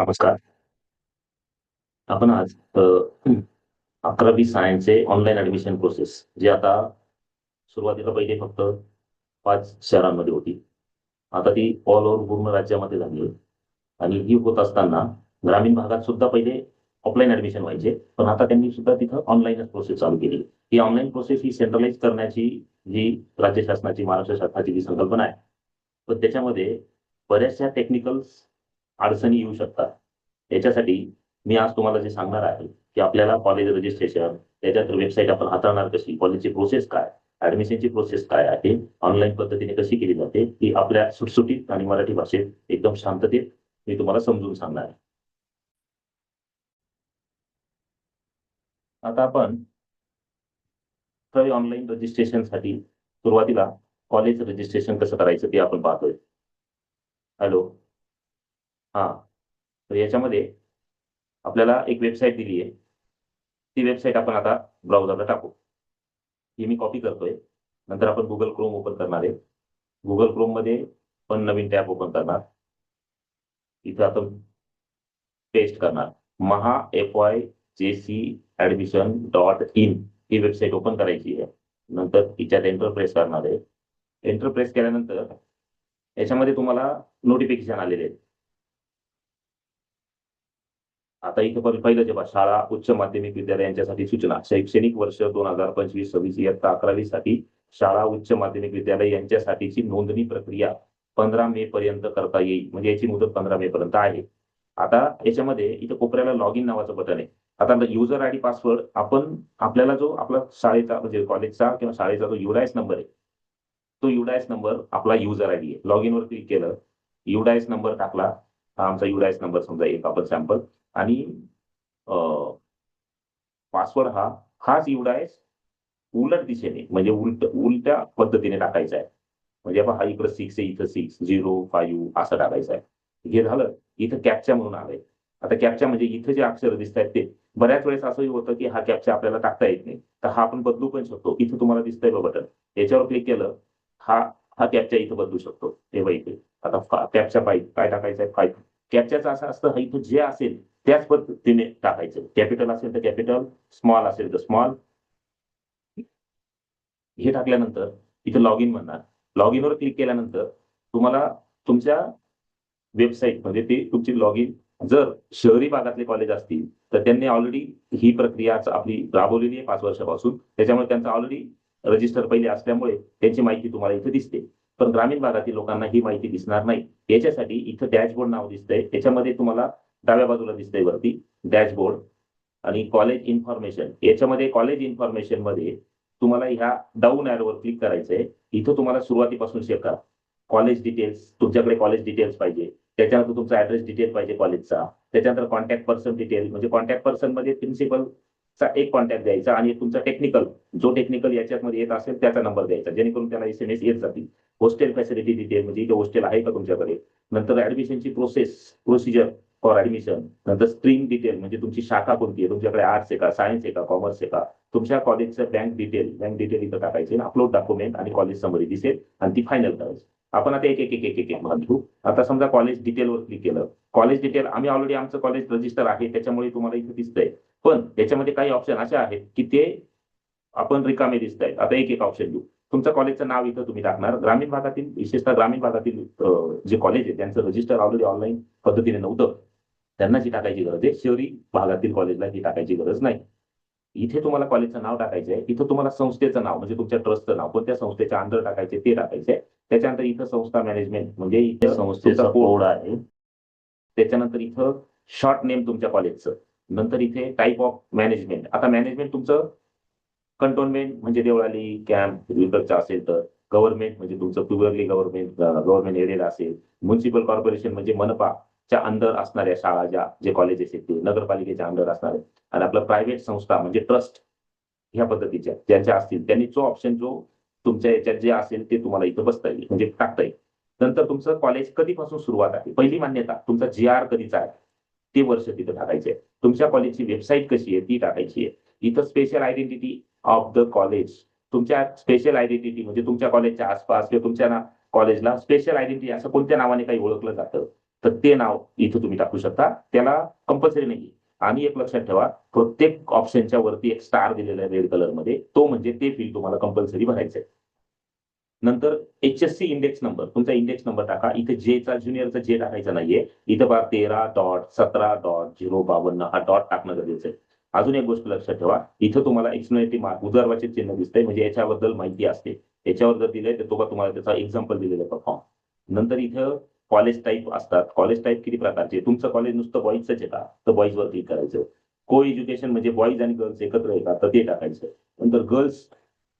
नमस्कार. आपण आज अकरावी सायन्सचे ऑनलाईन ऍडमिशन प्रोसेस जे आता सुरुवातीला पहिले फक्त पाच शहरांमध्ये होती. आता ती ऑल ओव्हर पूर्ण राज्यामध्ये झाली आणि ही होत असताना ग्रामीण भागात सुद्धा पहिले ऑफलाईन ऍडमिशन व्हायचे पण आता त्यांनी सुद्धा तिथं ऑनलाईनच प्रोसेस चालू केली. ही ऑनलाईन प्रोसेस ही सेंट्रलाइज करण्याची जी राज्य शासनाची महाराष्ट्र शासनाची जी संकल्पना आहे पण त्याच्यामध्ये बऱ्याचशा टेक्निकल्स अडचणी येऊ शकतात. याच्यासाठी मी आज तुम्हाला जे सांगणार आहे की आपल्याला कॉलेज रजिस्ट्रेशन त्याच्यात वेबसाईट आपण हाताळणार कशी कॉलेजची प्रोसेस काय ऍडमिशनची प्रोसेस काय आहे ऑनलाईन पद्धतीने कशी केली जाते ही आपल्या सुटसुटीत आणि मराठी भाषेत एकदम शांततेत मी तुम्हाला समजून सांगणार आहे. आता आपण ऑनलाईन रजिस्ट्रेशनसाठी सुरुवातीला कॉलेज रजिस्ट्रेशन कसं करायचं ते आपण पाहतोय. हॅलो हा. तर याच्यामध्ये आपल्याला एक वेबसाईट दिली आहे. ती वेबसाईट आपण आता ब्राउझरला टाकू. ही मी कॉपी करतोय. नंतर आपण गुगल क्रोम ओपन करणार आहे. गुगल क्रोममध्ये पण नवीन टॅब ओपन करणार. इथं आपण पेस्ट करणार. Maha F Y J C admission dot in he website open करायची आहे. नंतर तिच्यात एंटर प्रेस करणार आहे. एंटर प्रेस केल्यानंतर याच्यामध्ये तुम्हाला नोटिफिकेशन आलेले आहेत. आता इथं पण पहिलं जेव्हा शाळा उच्च माध्यमिक विद्यालय यांच्यासाठी सूचना शैक्षणिक वर्ष दोन हजार पंचवीस सव्वीस इयत्ता अकरावी साठी शाळा उच्च माध्यमिक विद्यालय यांच्यासाठीची नोंदणी प्रक्रिया पंधरा मे पर्यंत करता येईल. म्हणजे याची मुदत पंधरा मे पर्यंत आहे. आता याच्यामध्ये इथं कोपऱ्याला लॉग इन नावाचं बटन आहे. आता युजर आय डी पासवर्ड आपण आपल्याला जो आपला शाळेचा म्हणजे कॉलेजचा किंवा शाळेचा जो युडायस नंबर आहे तो युडायस नंबर आपला युजर आय डी आहे. लॉग इन वर क्लिक केलं युडायस नंबर टाकला हा आमचा युडायस नंबर समजा एक आपण सॅम्पल आणि पासवर्ड हा हाच युडायस उलट दिशेने म्हणजे उलट उलट्या पद्धतीने टाकायचा आहे. म्हणजे आपण हा इकडं सिक्स आहे इथं सिक्स झिरो फाईव्ह असं टाकायचं आहे. हे झालं इथं कॅपच्या म्हणून आलंय. आता कॅपच्या म्हणजे इथं जे अक्षर दिसत आहेत ते. बऱ्याच वेळेस असंही होतं की हा कॅपच्या आपल्याला टाकता येत नाही. तर हा आपण बदलू पण शकतो. इथं तुम्हाला दिसतंय बघ बटन. याच्यावर क्लिक केलं हा हा कॅपच्या इथं बदलू शकतो. हे बघ इथे. आता कॅपच्या पाईप काय टाकायचं आहे फाईव्ह त्याच्याच असं असतं इथं जे असेल त्याच पद्धतीने टाकायचं. कॅपिटल असेल तर कॅपिटल स्मॉल असेल तर स्मॉल हे टाकल्यानंतर इथं लॉग इन म्हणणार. लॉग इनवर क्लिक केल्यानंतर तुम्हाला तुमच्या वेबसाईट म्हणजे ते तुमची लॉग इन जर शहरी भागातले कॉलेज असतील तर त्यांनी ऑलरेडी ही प्रक्रिया आपली राबवलेली आहे पाच वर्षापासून. त्याच्यामुळे त्यांचा ऑलरेडी रजिस्टर पहिले असल्यामुळे त्यांची माहिती तुम्हाला इथे दिसते. पण ग्रामीण भागातील लोकांना ही माहिती दिसणार नाही. याच्यासाठी इथं डॅशबोर्ड नाव दिसतंय. त्याच्यामध्ये तुम्हाला डाव्या बाजूला दिसतंय वरती डॅशबोर्ड आणि कॉलेज इन्फॉर्मेशन. याच्यामध्ये कॉलेज इन्फॉर्मेशनमध्ये तुम्हाला ह्या डाऊन ॲरोवर क्लिक करायचंय. इथं तुम्हाला सुरुवातीपासून शेअर करा. कॉलेज डिटेल्स तुमच्याकडे कॉलेज डिटेल्स पाहिजे. त्याच्यानंतर तुमचा ऍड्रेस डिटेल पाहिजे कॉलेजचा. त्याच्यानंतर कॉन्टॅक्ट पर्सन डिटेल म्हणजे कॉन्टॅक्ट पर्सनमध्ये प्रिन्सिपलचा एक कॉन्टॅक्ट द्यायचा आणि तुमचा टेक्निकल जो टेक्निकल याच्यामध्ये येत असेल त्याचा नंबर द्यायचा. जेणेकरून त्याला एस एम एस येत जातील. हॉस्टेल फॅसिलिटी डिटेल म्हणजे इथे हॉस्टेल आहे का तुमच्याकडे? नंतर ऍडमिशनची प्रोसेस प्रोसिजर फॉर ऍडमिशन नंतर स्ट्रीम डिटेल म्हणजे तुमची शाखा कोणती आहे? तुमच्याकडे आर्ट्स आहे का? सायन्स आहे का? कॉमर्स आहे का? तुमच्या कॉलेजचं बँक डिटेल बँक डिटेल इथं टाकायचे अपलोड डॉक्युमेंट आणि कॉलेज समरी दिसेल आणि ती फायनल करायची. आपण आता एक एक एक एक एक एक आता समजा कॉलेज डिटेलवर क्लिक केलं. कॉलेज डिटेल आम्ही ऑलरेडी आमचं कॉलेज रजिस्टर आहे. त्याच्यामुळे तुम्हाला इथे दिसतंय. पण त्याच्यामध्ये काही ऑप्शन असे आहेत की ते आपण रिकामे दिसत आहेत आता एक एक ऑप्शन घेऊ. तुमचं कॉलेजचं नाव इथं तुम्ही टाकणार. ग्रामीण भागातील विशेषतः ग्रामीण भागातील जे कॉलेज आहे त्यांचं रजिस्टर ऑलरेडी ऑनलाईन पद्धतीने नव्हतं. त्यांना जी टाकायची गरज आहे. शहरी भागातील कॉलेजला जी टाकायची गरज नाही. इथे तुम्हाला कॉलेजचं नाव टाकायचं आहे. इथं तुम्हाला संस्थेचं नाव म्हणजे तुमच्या ट्रस्टचं नाव कोणत्या संस्थेच्या अंडर टाकायचे ते टाकायचे त्याच्यानंतर इथं संस्था मॅनेजमेंट म्हणजे इथे संस्थेचा कोड आहे. त्याच्यानंतर इथं शॉर्ट नेम तुमच्या कॉलेजचं. नंतर इथे टाईप ऑफ मॅनेजमेंट आता मॅनेजमेंट तुमचं कंटोनमेंट म्हणजे देवळाली कॅम्प विदर्भचा असेल तर. गव्हर्नमेंट म्हणजे तुमचं प्युअरली गव्हर्नमेंट गव्हर्नमेंट एरिया असेल. म्युन्सिपल कॉर्पोरेशन म्हणजे मनपाच्या अंडर असणाऱ्या शाळा ज्या जे कॉलेजेस आहेत ते नगरपालिकेच्या अंडर असणारे आणि आपलं प्रायव्हेट संस्था म्हणजे ट्रस्ट ह्या पद्धतीच्या ज्यांच्या असतील त्यांनी जो ऑप्शन जो तुमच्या याच्यात जे असेल ते तुम्हाला इथं बसता येईल म्हणजे टाकता येईल. नंतर तुमचं कॉलेज कधीपासून सुरुवात आहे? पहिली मान्यता तुमचा जी आर कधीचा आहे? ते वर्ष तिथं टाकायचे तुमच्या कॉलेजची वेबसाईट कशी आहे? ती टाकायची आहे. इथं special identity of the college तुमच्या स्पेशल आयडेंटिटी म्हणजे तुमच्या कॉलेजच्या आसपास किंवा तुमच्या कॉलेजला स्पेशल आयडेंटिटी असं कोणत्या नावाने काही ओळखलं जातं तर ते नाव इथं तुम्ही टाकू शकता. त्याला कंपल्सरी नाही आणि एक लक्षात ठेवा प्रत्येक ऑप्शनच्या वरती एक स्टार दिलेला आहे रेड कलरमध्ये. तो म्हणजे ते फील्ड तुम्हाला कंपल्सरी भरायचं आहे. नंतर H S C index number तुमचा इंडेक्स नंबर टाका. इथे जेचा ज्युनियरचा जे टाकायचा नाहीये. इथं बा तेरा डॉट सतरा डॉट झिरो बावन्न हा डॉट टाकणं गरजेचं आहे. अजून एक गोष्ट लक्षात ठेवा. इथं तुम्हाला एक्सप्लेनेटरी मार्क उदारवाचे चिन्ह दिसतंय म्हणजे याच्याबद्दल माहिती असते. याच्यावर जर दिलंय तर तो तुम्हाला त्याचा एक्झाम्पल दिलेला आहे फॉर्म नंतर इथं कॉलेज टाईप असतात. कॉलेज टाईप किती प्रकारचे? तुमचं कॉलेज नुसतं बॉईजच येतात तर बॉईज वर क्लिक करायचं. को एज्युकेशन म्हणजे बॉईज आणि गर्ल्स एकत्र येतात तर ते टाकायचं. नंतर गर्ल्स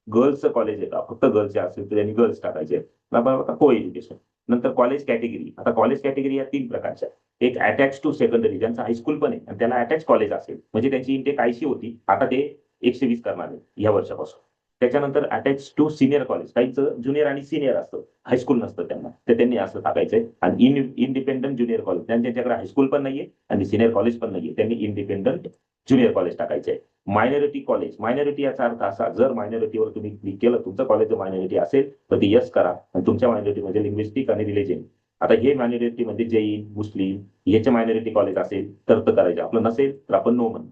गर्ल्सचं कॉलेज आहे का? फक्त गर्ल्सचे असेल तर त्यांनी गर्ल्स टाकायचे. को एज्युकेशन नंतर कॉलेज कॅटेगरी आता कॉलेज कॅटेगरी या तीन प्रकारच्या एक अटॅच टू सेकंडरी ज्यांचं हायस्कूल पण आहे आणि त्याला अटॅच कॉलेज असेल. म्हणजे त्यांची इंटेक ऐंशी होती. आता ते एकशे वीस करणार आहे या वर्षापासून. त्याच्यानंतर अटॅच टू सिनियर कॉलेज काहींचं ज्युनियर आणि सिनियर असतं. हायस्कूल नसतं त्यांना. ते त्यांनी असं टाकायचंय. आणि इन इंडिपेंडंट ज्युनियर कॉलेज त्यांच्याकडे हायस्कूल पण नाहीये आणि सिनियर कॉलेज पण नाहीये त्यांनी इंडिपेंडंट ज्युनियर कॉलेज टाकायचे. मायनॉरिटी कॉलेज मायनॉरिटी याचा अर्थ असा जर मायनॉरिटीवर तुम्ही क्लिक केलं तुमचं कॉलेज मायनॉरिटी असेल तर ती यस करा. आणि तुमच्या मायनॉरिटी म्हणजे लिंग्विस्टिक आणि रिलिजन आता हे मायनॉरिटी म्हणजे जैन मुस्लिम याचे मायनॉरिटी कॉलेज असेल तर तर करायचे. आपलं नसेल तर आपण नो म्हणू.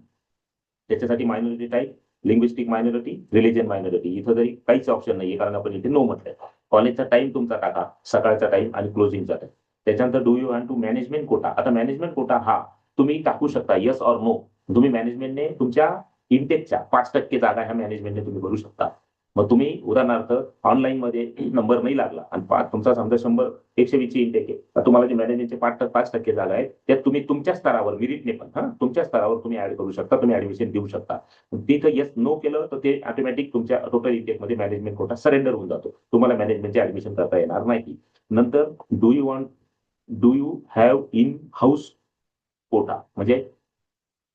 त्याच्यासाठी minority type linguistic minority religion minority इथं जरी काहीच ऑप्शन नाहीये कारण आपण इथे नो म्हटलंय. कॉलेजचा टाइम तुमचा टाका सकाळचा टाइम आणि क्लोजिंगचा टाइम त्याच्यानंतर do you have to management quota आता मॅनेजमेंट कोटा हा तुम्ही टाकू शकता यस ऑर नो तुम्ही मॅनेजमेंटने तुमच्या इनटेकच्या पाच टक्के जागा ह्या मॅनेजमेंटने तुम्ही भरू शकता. मग तुम्ही उदाहरणार्थ ऑनलाईन मध्ये नंबर नाही लागला आणि पाच तुमचा समजा शंभर एकशे वीसची इंटेक आहे. तर तुम्हाला जे मॅनेजमेंटचे पाच पाच टक्के जागा आहेत त्यात तुम्ही तुमच्या स्तरावर मिरिटने पण हा तुमच्या स्तरावर तुम्ही ऍड करू शकता तुम्ही ऍडमिशन देऊ शकता. तिथं येस नो केलं तर ते ऑटोमॅटिक तुमच्या टोटल इंटेकमध्ये मॅनेजमेंट कोटा सरेंडर होऊन जातो. तुम्हाला मॅनेजमेंटचे ऍडमिशन करता येणार नाही. नंतर do you want do you have in house quota म्हणजे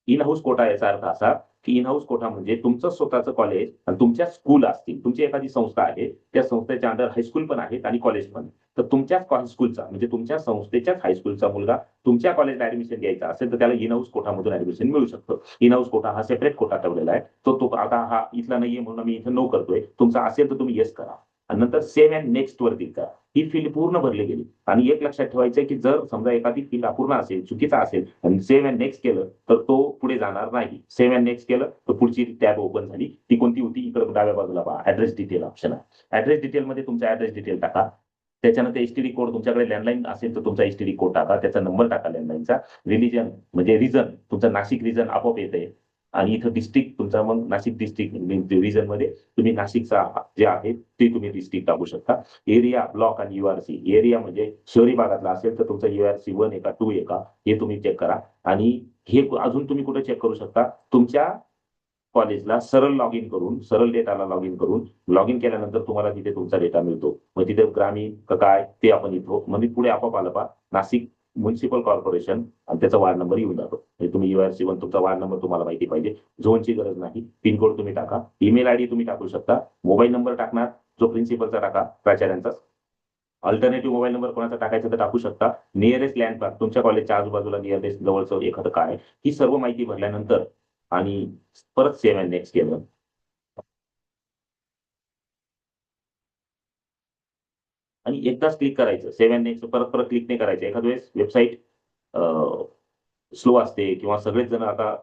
इन हाऊस कोटा याचा अर्थ असा की इन हाऊस कोटा म्हणजे तुमचं स्वतःचं कॉलेज आणि तुमच्या स्कूल असतील. तुमची एखादी संस्था आहे त्या संस्थेच्या अंडर हायस्कूल पण आहेत आणि कॉलेज पण तर तुमच्याच हायस्कूलचा म्हणजे तुमच्या संस्थेच्याच हायस्कूलचा मुलगा तुमच्या कॉलेजला ऍडमिशन घ्यायचा असेल तर त्याला इन हाऊस कोटामधून ऍडमिशन मिळू शकतं. इन हाऊस कोटा हा सेपरेट कोटा ठेवलेला आहे. तो तो आता हा इथला नाहीये म्हणून मी इथं नो करतोय. तुमचा असेल तर तुम्ही येस करा. आणि नंतर सेव्ह अँड नेक्स्ट वरती का ही फील्ड पूर्ण भरली गेली. आणि एक लक्षात ठेवायचं की जर समजा एखादी फील्ड अपूर्ण असेल चुकीचा असेल आणि सेव्ह अँड नेक्स्ट केलं तर तो पुढे जाणार नाही. सेव्ह अँड नेक्स्ट केलं तर पुढची टॅब ओपन झाली. ती कोणती होती? इकडे डाव्या बाजूला पहा. ऍड्रेस डिटेल ऑप्शन आहे. ऍड्रेस डिटेलमध्ये तुमचा ऍड्रेस डिटेल टाका. त्याच्यानंतर एसटीडी कोड तुमच्याकडे लँडलाईन असेल तर तुमचा एसटीडी कोड टाका. त्याचा नंबर टाका लँडलाईनचा रिलिजन म्हणजे रिजन तुमचा नाशिक रिजन आपोआप येते आणि इथं डिस्ट्रिक्ट तुमचा मग नाशिक डिस्ट्रिक्ट डिव्हिजन म्हणजे मध्ये तुम्ही नाशिकचा जे आहे ते तुम्ही डिस्ट्रिक्ट टाकू शकता. एरिया ब्लॉक आणि युआरसी एरिया म्हणजे शहरी भागातला असेल तर तुमचा युआरसी वन आहे का टू आहे का हे तुम्ही चेक करा. आणि हे अजून तुम्ही कुठे चेक करू शकता? तुमच्या कॉलेजला सरळ लॉग इन करून सरळ डेटाला लॉग इन करून लॉग इन केल्यानंतर तुम्हाला तिथे तुमचा डेटा मिळतो. मग तिथे ग्रामीण काय ते आपण इथं म्हणजे पुढे आपोआप आलं पा नाशिक म्युन्सिपल कॉर्पोरेशन आणि त्याचा वार्ड नंबर येऊन जातो. म्हणजे तुम्ही युआरसी वन तुमचा वार्ड नंबर तुम्हाला माहिती पाहिजे. झोनची गरज नाही. पिनकोड तुम्ही टाका. ईमेल आयडी तुम्ही टाकू शकता. मोबाईल नंबर टाकणार. जो प्रिन्सिपलचा टाका प्राचार्यांचा. अल्टरनेटिव्ह मोबाईल नंबर कोणाचा टाकायचा तर टाकू शकता. नियरेस्ट लँडमार्क तुमच्या कॉलेजच्या आजूबाजूला नियरेस्ट जवळचं एखादं काय ही सर्व माहिती भरल्यानंतर आणि परत सेव्ह अँड नेक्स्ट केलं आणि एकदाच क्लिक करायचं. सेव्ह अँड नेक्स्ट परत परत क्लिक नाही करायचं. एखाद वेळेस वेबसाईट स्लो असते किंवा सगळेच जण आता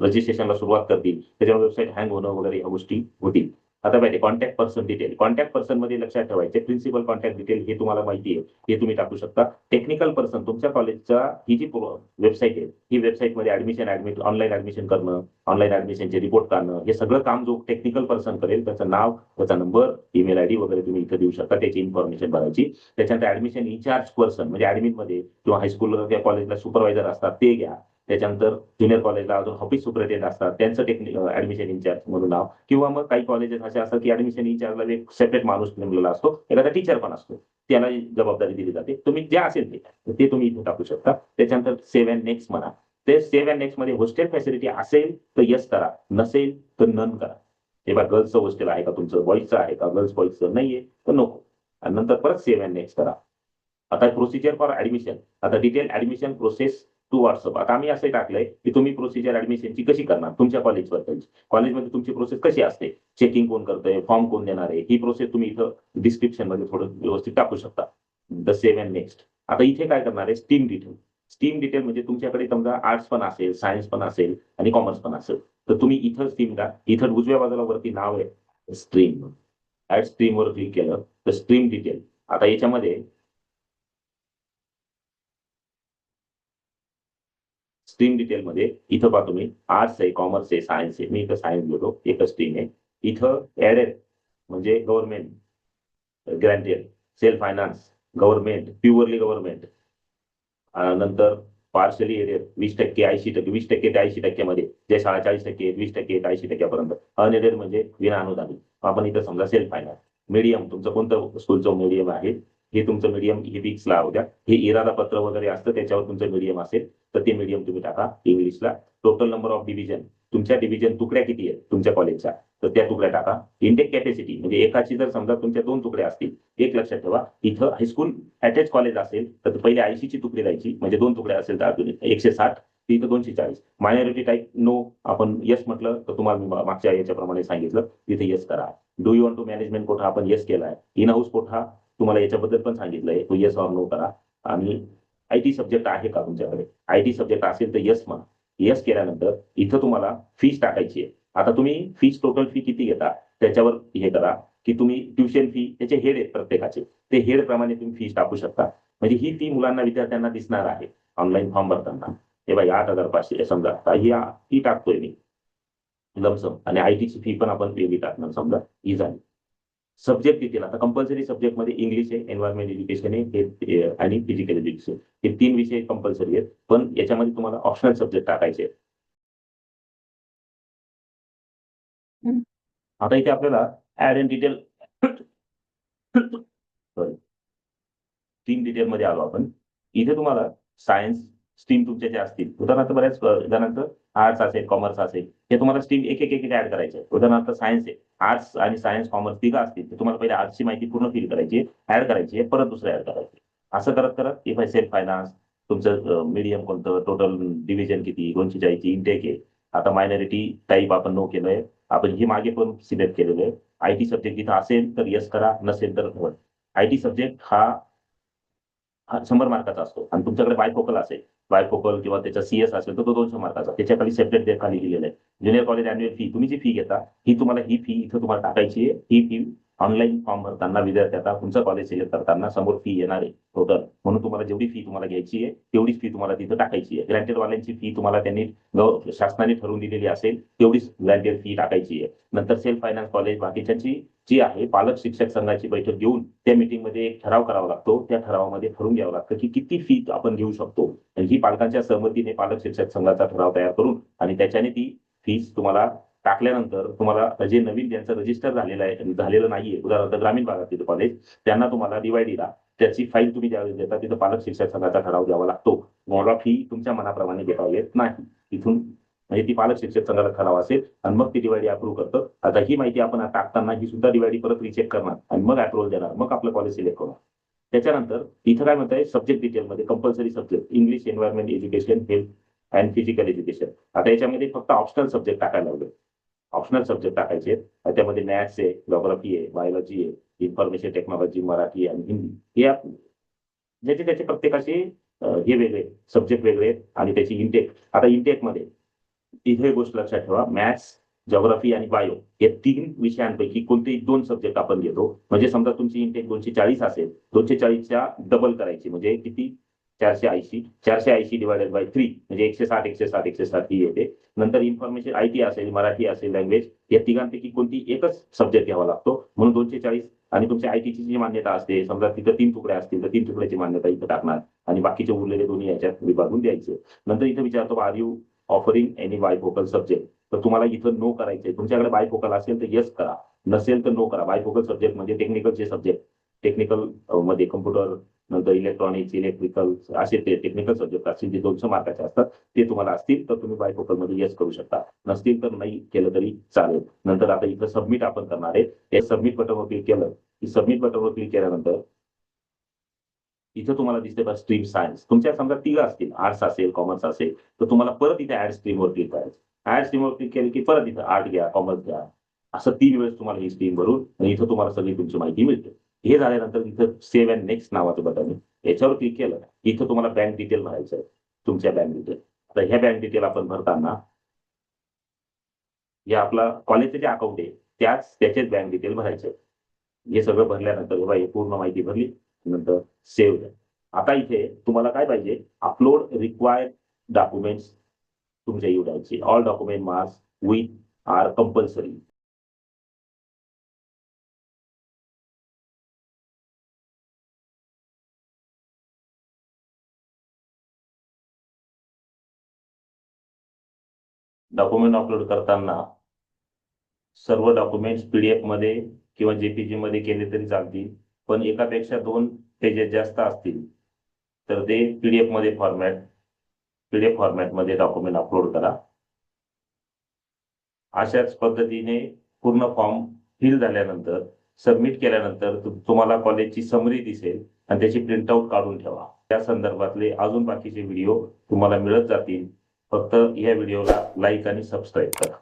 रजिस्ट्रेशनला सुरुवात करतील. त्याच्यामुळे वेबसाईट हँग होणं वगैरे ह्या गोष्टी होतील. आता पाहिजे कॉन्टॅक्ट पर्सन डिटेल कॉन्टॅक्ट पर्सनमध्ये लक्षात ठेवायचे. प्रिन्सिपल कॉन्टॅक्ट डिटेल हे तुम्हाला माहिती आहे. हे तुम्ही टाकू शकता. टेक्निकल पर्सन तुमच्या कॉलेजचा ही जी वेबसाईट आहे ही वेबसाईटमध्ये ऍडमिशन ऍडमिट ऑनलाईन ऍडमिशन करणं ऑनलाईन ऍडमिशनचे रिपोर्ट काढणं हे सगळं काम जो टेक्निकल पर्सन करेल त्याचं नाव त्याचा नंबर ईमेल आयडी वगैरे तुम्ही इथं देऊ शकता. त्याची इन्फॉर्मेशन भरायची. त्याच्यानंतर ऍडमिशन इन्चार्ज पर्सन म्हणजे ऍडमिनमध्ये किंवा हायस्कूल किंवा कॉलेजला सुपरवायझर असतात ते घ्या. त्याच्यानंतर ज्युनियर कॉलेजला अजून ऑफिस सुपरिटेंडेंट असतात. त्यांचं टेक्निक ऍडमिशन इन्चार्ज म्हणून नाव. किंवा मग काही कॉलेजेस असे असतात की ऍडमिशन इन्चार्जला एक सेपरेट माणूस नेमलेला असतो. एखादा टीचर पण असतो. त्याला जबाबदारी दिली जाते. तुम्ही जे असेल ते ते तुम्ही इथे टाकू शकता. त्याच्यानंतर सेव्ह अँड नेक्स्ट म्हणा. ते सेव्ह अँड नेक्स्टमध्ये हॉस्टेल फॅसिलिटी असेल तर यस करा. नसेल तर नन करा. हे बा गर्ल्सचं हॉस्टेल आहे का तुमचं? बॉईजचं आहे का? गर्ल्स बॉईजचं नाहीये तर नको. आणि नंतर परत सेव्ह अँड नेक्स्ट करा. आता प्रोसिजर फॉर ऍडमिशन आता detail admission process to WhatsApp आता आम्ही असं टाकलंय की तुम्ही प्रोसिजर ऍडमिशनची कशी करणार? तुमच्या कॉलेजबद्दल कॉलेजमध्ये तुमची प्रोसेस कशी असते? चेकिंग कोण करतंय? फॉर्म कोण देणार आहे? ही प्रोसेस तुम्ही इथं डिस्क्रिप्शनमध्ये थोडं व्यवस्थित टाकू शकता. द सेव्ह अँड नेक्स्ट आता इथे काय करणार आहे? स्टीम डिटेल स्टीम डिटेल म्हणजे तुमच्याकडे समजा आर्ट्स पण असेल सायन्स पण असेल आणि कॉमर्स पण असेल. तर तुम्ही इथं स्ट्रीम का इथं उजव्या बाजूला वरती नाव आहे स्ट्रीम ऍड स्ट्रीम वर क्लिक केलं तर स्ट्रीम डिटेल आता याच्यामध्ये स्ट्रीम डिटेल मध्ये इथं पहा तुम्ही आर्ट्स आहे कॉमर्स आहे सायन्स आहे. मी इथं सायन्स घेतो एकच स्ट्रीम आहे. इथं एडेड म्हणजे government granted self finance government purely government नंतर पार्शली एडेड वीस टक्के ऐंशी टक्के वीस टक्के ते ऐंशी टक्क्यामध्ये. जे शाळा चाळीस टक्के वीस टक्के ऐंशी टक्क्यापर्यंत. अनएडेड म्हणजे विना अनुदानित आपण इथं समजा सेल्फ फायनान्स मीडियम तुमचं कोणतं स्कूलचं मीडियम आहे हे तुमचं मीडियम हे फिक्सला होत्या हे इरादा पत्र वगैरे असतं त्याच्यावर तुमचं मीडियम असेल तर ते मीडियम तुम्ही टाका इंग्लिशला टोटल नंबर ऑफ डिव्हिजन तुमच्या डिव्हिजन तुकड्या किती आहेत तुमच्या कॉलेजच्या तर त्या तुकड्या टाका. इंटेक कॅपॅसिटी म्हणजे एकाची जर समजा तुमच्या दोन तुकड्या असतील एक लक्षात ठेवा. इथं हायस्कूल अटॅच कॉलेज असेल तर पहिले ऐंशीची तुकडी द्यायची. म्हणजे दोन तुकड्या असेल तर अजून एकशे साठ इथं दोनशे चाळीस. मायनॉरिटी टाईप नो आपण यस म्हटलं तर तुम्हाला मी मागच्या याच्याप्रमाणे सांगितलं. तिथे यस करा. Do you want to management quota? आपण येस केलाय. इन हाऊस कोठा? तुम्हाला याच्याबद्दल पण सांगितलंय. तो येस ऑर नो करा. आणि आय टी सब्जेक्ट आहे का तुमच्याकडे? आय टी सब्जेक्ट असेल तर येस म्हणा. येस केल्यानंतर इथं तुम्हाला फीस टाकायची आहे. आता तुम्ही फीस टोटल फी किती घेता? त्याच्यावर हे करा की तुम्ही ट्युशन फी त्याचे हेड आहेत प्रत्येकाचे. ते हेड प्रमाणे तुम्ही फीस टाकू शकता. म्हणजे ही फी मुलांना विद्यार्थ्यांना दिसणार आहे. ऑनलाईन फॉर्म भरताना. हे बाई आठ हजार पाचशे समजा. ही ही टाकतोय मी. लमसम आणि आय टीची फी पण आपण वेगळी टाकणार. समजा ही झाली. सब्जेक्ट डिटेल आता कंपल्सरी सब्जेक्टमध्ये इंग्लिश आहे एन्व्हायरमेंट एज्युकेशन आहे हे आणि फिजिकल एज्युकेशन हे तीन विषय कंपल्सरी आहेत पण याच्यामध्ये तुम्हाला ऑप्शनल सब्जेक्ट टाकायचे आहेत. आता इथे आपल्याला add and detail sorry stream detail मध्ये आलो आपण. इथे तुम्हाला सायन्स स्ट्रीम तुमच्या ज्या असतील. उदाहरणार्थ बऱ्याच उदाहरणार्थ आर्ट्स असेल कॉमर्स असेल हे तुम्हाला स्ट्रीम एक एक एक ऍड करायचे उदाहरणार्थ सायन्स आहे. आर्ट्स आणि सायन्स कॉमर्स तिघा असतील तर तुम्हाला पहिले आर्ट्सची माहिती पूर्ण फिल करायची ऍड करायची परत दुसरं ऍड करायचे असं करत करत इफ आय सेल्फ फायनान्स तुमचं मीडियम कोणतं टोटल डिव्हिजन किती दोनशे चाळीसची इंटेक आहे. आता मायनॉरिटी टाईप आपण नो केलंय. आपण हे मागे पण सिलेक्ट केलेलं आहे. आय टी सब्जेक्ट तिथं असेल तर यस करा नसेल तर आय टी सब्जेक्ट हा शंभर मार्काचा असतो. आणि तुमच्याकडे बायफोकल असेल बायफोकल किंवा त्याचा सीएस असेल तर तो दोनशे मार्काचा. त्याच्याखाली सेपरेट खाली लिहिलेलं आहे. ज्युनियर कॉलेज अॅन्युअल फी तुम्ही जी फी घेता ही तुम्हाला ही फी इथं तुम्हाला टाकायची आहे. ही फी ऑनलाईन फॉर्म भरताना विद्यार्थ्याचा तुमचं कॉलेज सिलेक्ट करताना समोर फी येणार आहे. टोटल म्हणून तुम्हाला जेवढी फी तुम्हाला घ्यायची आहे तेवढीच फी तुम्हाला तिथं टाकायची आहे. ग्रँटेड वाल्यांची फी तुम्हाला त्यांनी शासनाने ठरवून दिलेली असेल तेवढीच ग्रँटेड फी टाकायची आहे. नंतर सेल्फ फायनान्स कॉलेज बाकीच्याची जी आहे पालक शिक्षक संघाची बैठक घेऊन त्या मीटिंगमध्ये एक ठराव करावा लागतो. त्या ठरावामध्ये ठरवून घ्यावं लागतं की किती फी आपण घेऊ शकतो. ही पालकांच्या सहमतीने पालक शिक्षक संघाचा ठराव तयार करून आणि त्याच्याने ती फीस तुम्हाला टाकल्यानंतर तुम्हाला जे नवीन ज्यांचं रजिस्टर झालेलं आहे झालेलं नाहीये उदाहरणार्थ ग्रामीण भागातील कॉलेज त्यांना तुम्हाला डिवायडीला त्याची फाईल तुम्ही ज्यावेळेस देता तिथं पालक शिक्षक संघाचा ठराव द्यावा लागतो. मला फी तुमच्या मनाप्रमाणे देता येत नाही. इथून म्हणजे ती पालक शिक्षक संघाचा ठराव असेल आणि मग ती डिवायडी अप्रूव्ह करतं. आता ही माहिती आपण टाकताना ही सुद्धा डिवायडी परत रिचेक करणार आणि मग अप्रुव्हल देणार मग आपलं कॉलेज सिलेक्ट करणार त्याच्यानंतर इथं काय म्हणताय सब्जेक्ट डिटेलमध्ये compulsory subject English environment education health and physical education आता याच्यामध्ये फक्त ऑप्शनल सब्जेक्ट टाकायला लागले ऑप्शनल सब्जेक्ट टाकायचे त्यामध्ये मॅथ्स आहे जॉग्राफी आहे बायोलॉजी आहे इन्फॉर्मेशन टेक्नॉलॉजी मराठी आणि हिंदी. हे ज्याचे त्याचे प्रत्येकाचे हे वेगळे सब्जेक्ट वेगळे आहेत आणि त्याची इंटेक आता इंटेकमध्ये इथे गोष्ट लक्षात ठेवा. मॅथ्स जॉग्राफी आणि बायो या तीन विषयांपैकी कोणतेही दोन सब्जेक्ट आपण घेतो. म्हणजे समजा तुमची इंटेक दोनशे चाळीस असेल दोनशे चाळीसच्या डबल करायची. म्हणजे किती? चारशे ऐंशी चारशे ऐंशी डिवायडेड बाय थ्री म्हणजे एकशे साठ एकशे साठ एकशे साठ ही येते. नंतर इन्फॉर्मेशन आय टी असेल मराठी असेल लँग्वेज या तिघांपैकी कोणती एकच सब्जेक्ट घ्यावा लागतो? म्हणून दोनशे चाळीस आणि तुमच्या आय टीची जी मान्यता असते समजा तिथं तीन तुकडे असतील तर तीन तुकड्याची मान्यता इथं टाकणार. आणि बाकीचे उरलेले दोन्ही याच्यात विभागून द्यायचे. नंतर इथं विचारतो are you offering any bifocal subject तर तुम्हाला इथं नो करायचंय. तुमच्याकडे बायफोकल असेल तर येस करा. नसेल तर नो करा. बायफोकल सब्जेक्ट म्हणजे टेक्निकलचे सब्जेक्ट टेक्निकलमध्ये कम्प्युटर नंतर इलेक्ट्रॉनिक्स इलेक्ट्रिकल असे ते टेक्निकल सब्जेक्ट असतील जे दोनशे मार्काचे असतात ते तुम्हाला असतील तर तुम्ही बायफोकलमध्ये येस करू शकता. नसतील तर नाही केलं तरी चालेल. नंतर आता इथं सबमिट आपण करणार आहे. या सबमिट बटनवर क्लिक केलं की सबमिट बटनवर क्लिक केल्यानंतर इथं तुम्हाला दिसते बघा स्ट्रीम सायन्स तुमच्या समजा तिघ असतील आर्ट्स असेल कॉमर्स असेल तर तुम्हाला परत इथे ऍड स्ट्रीमवर क्लिक करायचं. ऍड स्ट्रीमवर क्लिक केलं की परत इथं आर्ट घ्या कॉमर्स घ्या. असं तीन वेळेस तुम्हाला ही स्ट्रीम भरून आणि इथं तुम्हाला सगळी तुमची माहिती मिळते. हे झाल्यानंतर इथं सेव्ह अँड नेक्स्ट नावाचं बटन याच्यावर क्लिक केलं इथं तुम्हाला बँक डिटेल भरायचं आहे तुमच्या बँक डिटेल आता ह्या बँक डिटेल आपण भरताना या आपला कॉलेजचे जे अकाउंट आहे त्याच त्याचेच बँक डिटेल भरायचे हे सगळं भरल्यानंतर बघा हे पूर्ण माहिती भरली नंतर सेव्ह आता इथे तुम्हाला काय पाहिजे? अपलोड रिक्वायर्ड डॉक्युमेंट्स तुमच्या युडाचे all document marks with are compulsory document upload करताना सर्व डॉक्युमेंट्स पीडीएफमध्ये किंवा जेपीजी मध्ये केले तरी चालतील पण एकापेक्षा दोन पेजेस जास्त असतील तर ते पीडीएफमध्ये फॉर्मॅट पीडीएफ फॉर्मॅटमध्ये डॉक्युमेंट अपलोड करा. अशाच पद्धतीने पूर्ण फॉर्म फिल झाल्यानंतर सबमिट केल्यानंतर तुम्हाला कॉलेजची समरी दिसेल आणि त्याची प्रिंटआउट काढून ठेवा. त्या संदर्भातले अजून बाकीचे व्हिडिओ तुम्हाला मिळत जातील. फक्त या व्हिडिओला लाईक आणि सबस्क्राईब करा.